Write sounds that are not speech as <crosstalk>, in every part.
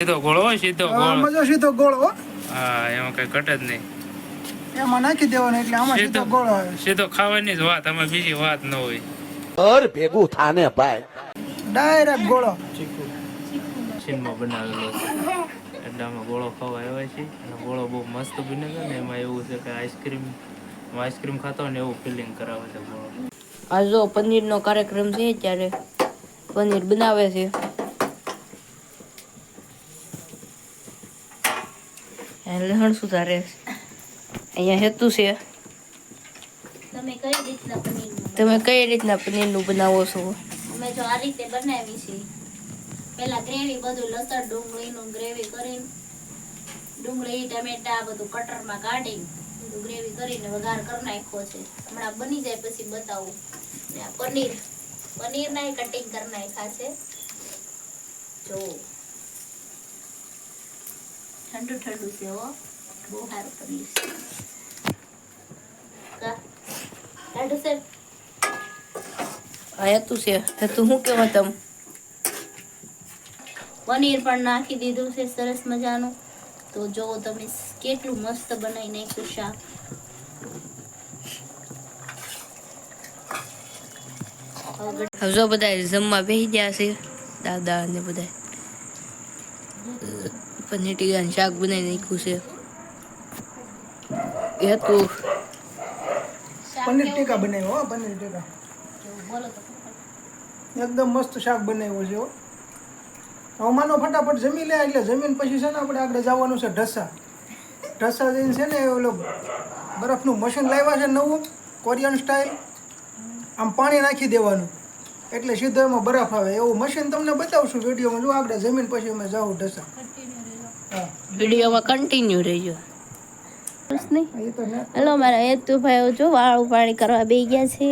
સીધો ગોળો હોય સીધો ગોળો. આમાં સીધો ગોળો હા. એમાં કઈ ઘટે જ નહીં. એમાં નાખી દેવાનો એટલે આમાં સીધો ગોળો આવે. સીધો ખાવાની જ વાત આમાં બીજી વાત ન હોય. અર ભેગું થાને ભાઈ. ડાયરેક્ટ ગોળો. ચીનમાં બનાવેલો છે. એટલે આમાં ગોળો ખાવા આવ્યા છે અને ગોળો બહુ મસ્ત બને છે ને એમાં એવું છે કે આઈસ્ક્રીમ આઈસ્ક્રીમ ખાતો ને એવું ફિલિંગ કરાવે છે ગોળો. આ જો પનીરનો કાર્યક્રમ છે ત્યારે પનીર બનાવે છે. લસણ સુધારે અહીંયા હેતુ છે. તમે કઈ રીતના પનીર તમે કઈ રીતના પનીરનું બનાવો છો? અમે જો આ રીતે બનાવી છે. પેલા ગ્રેવી બધું લસણ ડુંગળીનું ગ્રેવી કરી ડુંગળી ટમેટા બધું કટરમાં કાઢી બધું ગ્રેવી કરીને વઘાર કરી નાખ્યો છે. હમણાં બની જાય પછી બતાવું. પનીર પનીર ના કટિંગ કરી નાખ્યા છે. જો. ઠંડુ ઠંડુ છે હો બહુ સારું પનીર છે. ઠંડુ છે? આ હેતુ છે. હેતુ શું કહેવા તમે? પનીર પણ નાખી દીધું છે સરસ મજાનું. તો જો તમે કેટલું મસ્ત બનાવી નાખ્યું શાક. હવે હવે જો બધા જમવા બેસી ગયા છે દાદા ને બધા પનીર ટીકાનું શાક બનાવી નાખ્યું છે. હેતુ. પનીર ટીકા બનાવ્યો, હો, પનીર ટીકા. તો એકદમ મસ્ત શાક બનાવ્યું છે હવે માનો ફટાફટ જમી લે, એટલે જમીન પછી છે ને આપણે આગળ જવાનું છે ઢસા. ઢસા જઈને છે ને ઓલો બરફનું મશીન લાવ્યા છે નવું, કોરિયન સ્ટાઇલ. આમ પાણી નાખી દેવાનું. એટલે સીધો એમાં બરફ આવે. એવું મશીન તમને બતાવશું વિડીયોમાં. જો આપણે જમીન પછી અમે જાઉં ઢસા. હા વિડીયોમાં કન્ટિન્યુ રહેજો હેલો મારા હેતુભાઈ જો વાળું પાણી કરવા બે ગયા છે.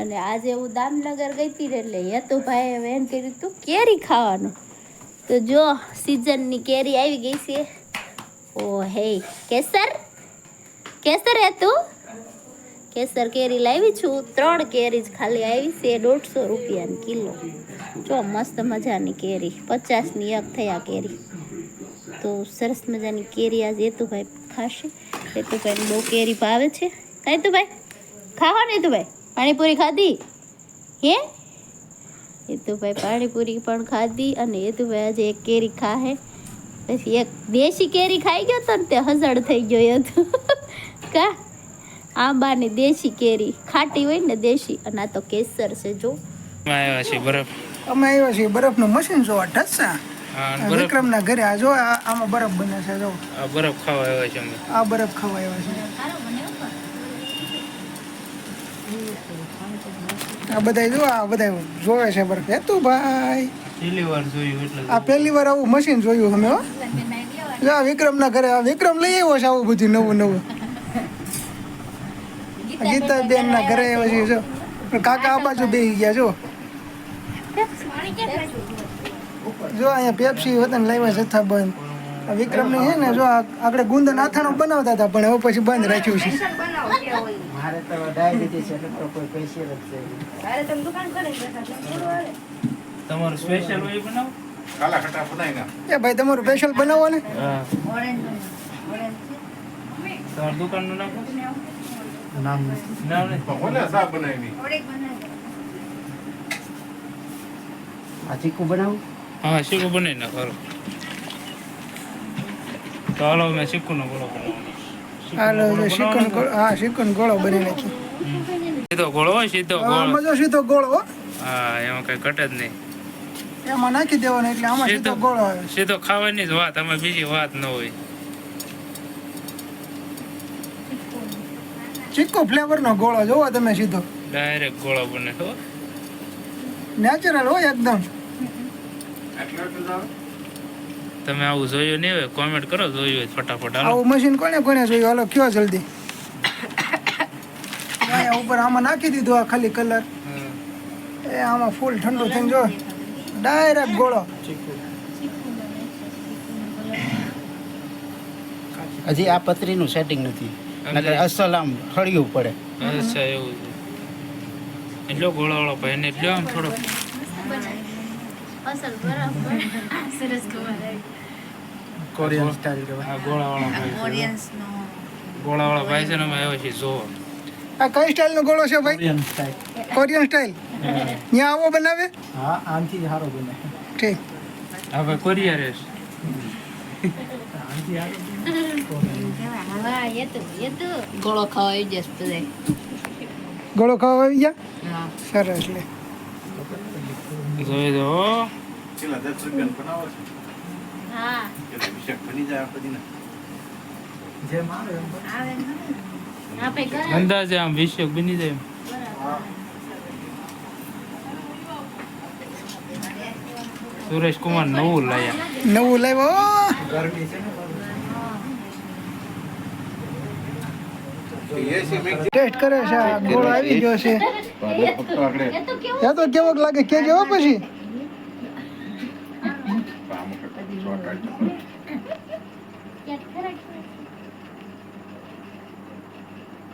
અને આજે હું દામનગર ગઈ હતી એટલે એટલે હેતુભાઈ હવે એમ કર્યું તું કેરી ખાવાનું. તો જો સિઝનની કેરી આવી ગઈ છે. ઓ હે કેસર? કેસર હેતુ? કેસર કેરી લાવી છું, ત્રણ કેરી જ ખાલી આવી છે, દોઢસો રૂપિયાની કિલો. જો મસ્ત મજાની કેરી, પચાસની એક થયા કેરી. તો સરસ મજાની કેરી આજે હેતુભાઈ ખાશે. હેતુભાઈને બહુ કેરી ભાવે છે. કાંઈ હેતુભાઈ ખાવો ને હેતુભાઈ પાણીપુરી ખાધી? હે? હેતુભાઈ પાણીપુરી પણ ખાધી અને હેતુભાઈ આજે એક કેરી ખાહે. પછી એક દેશી કેરી ખાઈ ગયો તો ને તે હઝળ થઈ ગયો હતો <laughs> કા? આંબાની દેશી કેરી. ખાટી હોય ને દેશી અને આ તો કેસર છે જો. આવ્યા છે બરફ. અમે આવ્યા છીએ બરફનું મશીન જોવા ઠસા વિક્રમના ઘરે આ જો આમાં બરફ બને છે જો. આ બરફ ખાવા આવ્યા છે અમે. આ બરફ ખાવા આવ્યા છે. આ બધા જો આ બધા જોવે છે બરફ. હેતુ ભાઈ. પહેલી વાર જોયું એટલે. આ પહેલી વાર આવું મશીન જોયું અમે હો. જો આ વિક્રમના ઘરે આ વિક્રમ લઈ આવ્યો છે આવું બધું નવું નવું. ગીતાબેન ના ઘરે આવ્યો છે જો. કાકા આ બાજુ બેસી ગયા જો. જો અહીંયા પેપ્સી વતન લાવ્યા જથ્થા બંધ. આ વિક્રમને છે ને જો આ આગળ ગુંદન આથાણું બનાવતા હતા પણ હવે પછી બંધ રાખ્યું છે. મારે તો ડાયાબિટીસ એટલે તો કોઈ પ્રેશર જ છે. તમારું સ્પેશિયલ હોય બનાવો? એ ભાઈ તમારું સ્પેશિયલ બનાવો ને. હા. તમારી દુકાનનું નામ નામ નામ નહીં આ ચીકુ બનાવું? હા શીખું બનાવી નાખો હાલો. તો હાલો મેં શીખુંનો ગોળો હા બની સીધો ગોળો હોય સીધો ગોળો. આમાં સીધો ગોળો હો. હા એમાં કઈ ઘટે જ નહીં. એમાં નાખી દેવાનો એટલે આમાં સીધો સીધો ગોળો આવે. સીધો ખાવાની જ વાત આમાં બીજી વાત ન હોય. ચીકો ફ્લેવરનો ગોળો જોવો તમે સીધો. ડાયરેક્ટ ગોળો બને હો. નેચરલ હોય એકદમ. તમે આવું જોયું નહીં હોય કોમેન્ટ કરો જોયું હોય ફટાફટ આવું મશીન કોને કોને જોયું? હાલો કયો જલ્દી. અહીંયા ઉપર આમાં નાખી દીધો આ ખાલી કલર એ આમાં ફૂલ ઠંડુ થઈને જો. ડાયરેક્ટ ગોળો. હજી આ પતરીનું સેટિંગ નથી. નકર અસલ આમ ફળિયું પડે. અચ્છા એવું છે. એટલો ગોળાવાળો ભાઈ ને એટલો આમ થોડો. અસલ બરાબર. સરસ કોરિયન સ્ટાઇલ આ ગોળાવાળો ભાઈ ગોળાવાળા ભાઈ છે ને અમે આવ્યા છીએ જોવા. આ કઈ સ્ટાઇલનો ગોળો છે ભાઈ? Korean style. Korean style? ત્યાં આવો બનાવે? હા આનથી સારો બને. ઠીક. હા કોરિયર ગોળો ખાવા આવી જશે બધાય ગોળો ખાવા આવી ગયા? સરસ લે. જોઈ અંદાજે આમ વિષયક બની જાય સુરેશ કુમાર નવું લાયા. નવું લાવ્યો ગરમી છે ને ટેસ્ટ કરે છે આ ગોળ આવી ગયો છે. એ તો કેવું કેવોક લાગે કે જેવો પછી.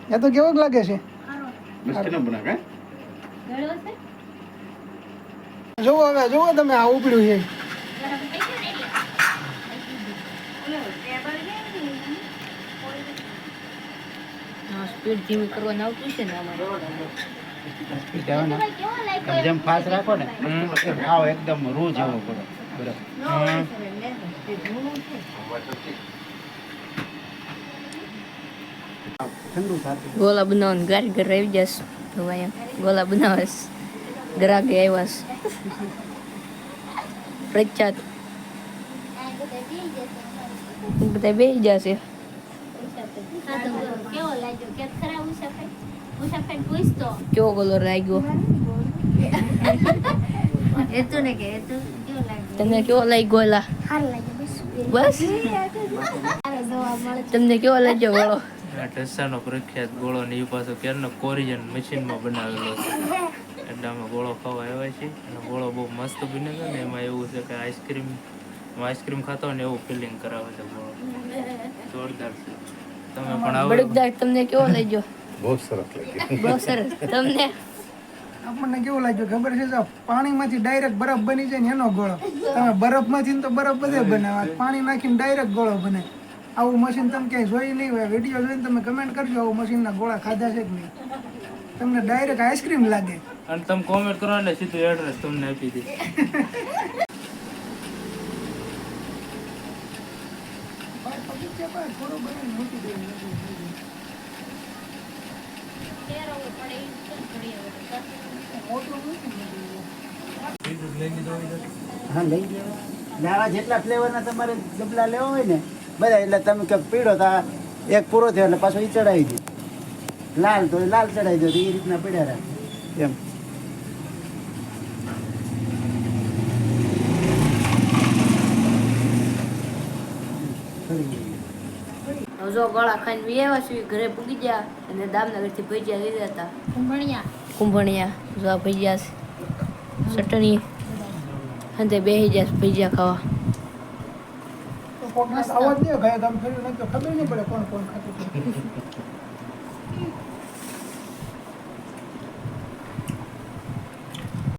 એ તો કેવોક લાગે છે. ગળો છે? જોવો હવે જોવો તમે આ ઉપડ્યું છે ગરમ થઈ ગયું ને એટલે ઓલો ટેબલ છે સ્પીડ ધીમી કરવાનું આવતું છે ને અમારે કહેવાના કેવો લાગ્યો તમે જેમ ફાસ્ટ રાખો ને એમ આવો એકદમ રૂ જેવો કરો બરાબર ઠંડુ થતું ગોલા બનાવવાનું કારીગર આવી જશે તો અહીંયા ગોલા બનાવે છે ગ્રાહકે આવ્યા છે પ્રખ્યાત બધા બેસી જશે કેવો કલર લાગ્યો? તમને કેવો લાગ્યો એલા બસ. તમને કેવો લાગ્યો ગોળો? ઢસાનો પ્રખ્યાત ગોળો ને એ પાછો ક્યારનો કોરિયન મશીનમાં બનાવેલો છે. એટલે અમે ગોળો ખાવા આવ્યા છીએ અને ગોળો બહુ મસ્ત બને છે ને, એમાં એવું છે કે આઈસ્ક્રીમ આઈસ્ક્રીમ ખાતો ને એવું ફિલિંગ કરાવે છે ગોળો. જોરદાર છે. તમે પણ આવો. બળકદાર તમને કેવો લાગ્યો? બહુ સરસ લાગ્યું. બહુ સરસ. તમને? આપણને કેવું લાગ્યું? ખબર છે જો પાણીમાંથી ડાયરેક્ટ બરફ બની જાય ને એનો ગોળો. તમે બરફમાંથી ને તો બરફ બધે બનાવે પાણી નાખીને ડાયરેક્ટ ગોળો બને. આવું મશીન તમે ક્યાંય જોઈ નહીં હોય. વીડિયો જોઈને તમે કમેન્ટ કરજો. આવું મશીનના ગોળા ખાધા છે કે નહીં? તમને ડાયરેક્ટ આઈસ્ક્રીમ લાગે. અને તમે કોમેન્ટ કરો એટલે સીધું એડ્રેસ તમને આપી દે. હા, લઈ આવા જેટલા ફ્લેવરના તમારે ડબલા લેવા હોય ને, બધા એટલે તમે કે પીડો તો એક પૂરો થયો એટલે પાછો એ ચડાવી દે. લાલ તો લાલ ચડાવી દો એ રીતના પીડ્યા રાખે. એમ. જો ગોળા ખાઈને બી આવ્યા છીએ ઘરે પૂગી ગયા અને દામનગરથી ભજીયા લીધા હતા. કુંભણિયા. કુંભણિયા જો આ ભજીયા છે. ચટણી. અને બેસી ગયા ભજીયા ખાવા. ખબર નહીં પડે કોણ કોણ ખાતું.